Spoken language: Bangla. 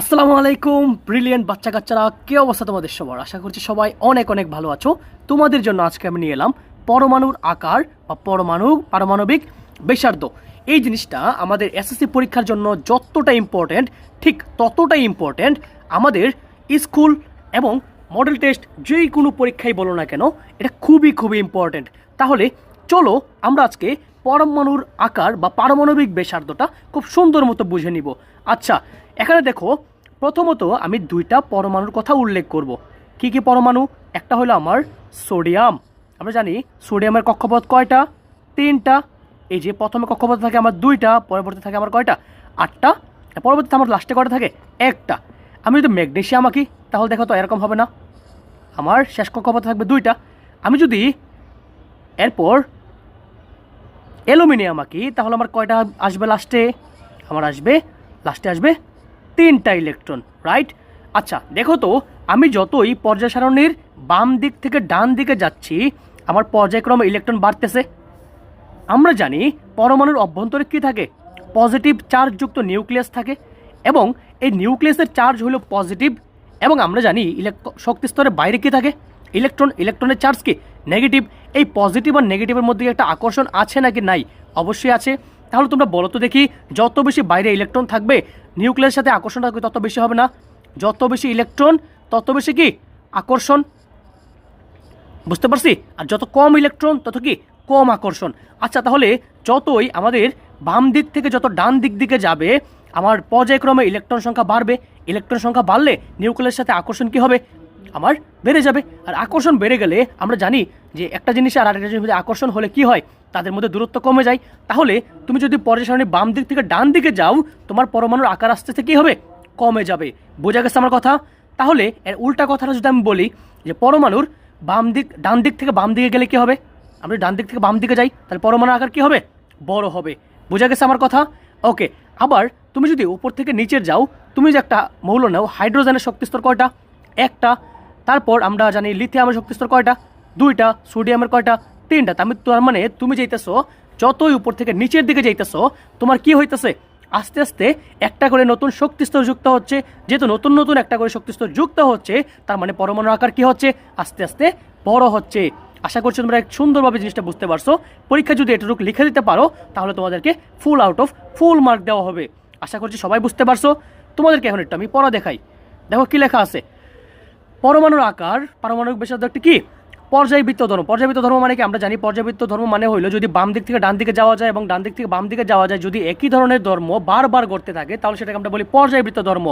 আসসালামু আলাইকুম ব্রিলিয়েন্ট বাচ্চা কাচ্চারা, কে অবস্থা তোমাদের সবার? আশা করছি সবাই অনেক অনেক ভালো আছো। তোমাদের জন্য আজকে আমি নিয়ে এলাম পরমাণুর আকার বা পরমাণু পারমাণবিক বেসার্ধ এই জিনিসটা আমাদের এসএসসি পরীক্ষার জন্য যতটা ইম্পর্ট্যান্ট ঠিক ততটাই ইম্পর্ট্যান্ট আমাদের স্কুল এবং মডেল টেস্ট যেই কোনো পরীক্ষাই বলো না কেন, এটা খুবই খুবই ইম্পর্ট্যান্ট তাহলে চলো আমরা আজকে পরমাণুর আকার বা পারমাণবিক ব্যাসার্ধটা খুব সুন্দর মতো বুঝে নিব। আচ্ছা এখানে দেখো, প্রথমত আমি দুইটা পরমাণুর কথা উল্লেখ করব। কি কি পরমাণু? একটা হলো আমার সোডিয়াম। আমরা জানি সোডিয়ামের কক্ষপথ কয়টা? তিনটা। এই যে প্রথমে কক্ষপথ থাকে আমার দুইটা, পরবর্তী থাকে আমার কয়টা? আটটা। পরবর্তীতে আমার লাস্টে কয়টা থাকে? একটা। আমি যদি ম্যাগনেশিয়াম আঁকি, তাহলে দেখো তো এরকম হবে না। আমার শেষ কক্ষপথ থাকবে দুইটা। আমি যদি এরপর অ্যালুমিনিয়াম আঁকি তাহলে আমার কয়টা আসবে লাস্টে? আমার আসবে, লাস্টে আসবে তিনটা ইলেকট্রন রাইট আচ্ছা দেখো তো, আমি যতই পর্যায় সারণীর বাম দিক থেকে ডান দিকে যাচ্ছি, আমার পর্যায়ক্রমে ইলেকট্রন বাড়তেছে। আমরা জানি পরমাণুর অভ্যন্তরে কী থাকে? পজিটিভ চার্জযুক্ত নিউক্লিয়াস থাকে এবং এই নিউক্লিয়াসের চার্জ হলো পজিটিভ এবং আমরা জানি ইলেক শক্তি স্তরের বাইরে কী থাকে? ইলেকট্রন, ইলেকট্রনের চার্জ কি? নেগেটিভ এই পজিটিভ আর নেগেটিভের মধ্যে একটা আকর্ষণ আছে নাকি নাই? অবশ্যই আছে। তাহলে তোমরা বলো তো দেখি, যত বেশি বাইরে ইলেকট্রন থাকবে নিউক্লিয়াসের সাথে আকর্ষণ থাকবে, তত বেশি হবে না? যত বেশি ইলেকট্রন, তত বেশি কি? আকর্ষণ। বুঝতে পারছি? আর যত কম ইলেকট্রন, তত কি? কম আকর্ষণ। আচ্ছা তাহলে যতই আমাদের বাম দিক থেকে যত ডান দিক দিকে যাবে, আমার পর্যায়ক্রমে ইলেকট্রন সংখ্যা বাড়বে। ইলেকট্রন সংখ্যা বাড়লে নিউক্লিয়াসের সাথে আকর্ষণ কি হবে? আমার বেড়ে যাবে। আর আকর্ষণ বেড়ে গেলে আমরা জানি যে একটা জিনিস আর আরেকটা জিনিস আকর্ষণ হলে কি হয়? তাদের মধ্যে দূরত্ব কমে যায়। তাহলে তুমি যদি পর্যায় সারণীর বাম দিক থেকে ডান দিকে যাও, তোমার পরমাণুর আকার আস্তে আস্তে কী হবে? কমে যাবে। বোঝা গেছে আমার কথা? তাহলে এর উল্টা কথাটা যদি আমি বলি যে পরমাণুর বাম দিক, ডান দিক থেকে বাম দিকে গেলে কি হবে? আমি ডান দিক থেকে বাম দিকে যাই, তাহলে পরমাণুর আকার কি হবে? বড় হবে। বোঝা গেছে আমার কথা? ওকে, আবার তুমি যদি উপর থেকে নিচের যাও, তুমি যে একটা মৌল নাও, হাইড্রোজেনের শক্তিস্তর কয়টা? একটা, তারপর আমরা জানি লিথিয়ামের শক্তিস্তর কয়টা? দুইটা সোডিয়ামের কয়টা? তিনটা। তার তার মানে তুমি যাইতেছো, যতই উপর থেকে নিচের দিকে যাইতেছো, তোমার কি হইতেছে? আস্তে আস্তে একটা করে নতুন শক্তিস্তর যুক্ত হচ্ছে। যেহেতু নতুন নতুন একটা করে শক্তিস্তর যুক্ত হচ্ছে, তার মানে পরমাণু আকার কি হচ্ছে? আস্তে আস্তে বড় হচ্ছে। আশা করছি তোমরা এক সুন্দরভাবে জিনিসটা বুঝতে পারছ। পরীক্ষা যদি এটুকু লিখে দিতে পারো, তাহলে তোমাদেরকে full out of full mark দেওয়া হবে। আশা করছি সবাই বুঝতে পারছ। তোমাদেরকে এখন একটু আমি পড়া দেখাই। দেখো কি লেখা আছে? পরমাণুর আকার, পারমাণবিক বিশেষত্ব একটি কি? পর্যায়বৃত্ত ধর্ম। পর্যায়বৃত্ত ধর্ম মানে কি? আমরা জানি পর্যায়বৃত্ত ধর্ম মানে হইল যদি বাম দিক থেকে ডান দিকে যাওয়া যায় এবং ডান দিক থেকে বাম দিকে যাওয়া যায় যদি একই ধরনের ধর্ম বারবার করতে থাকে, তাহলে সেটাকে আমরা বলি পর্যায়বৃত্ত ধর্ম।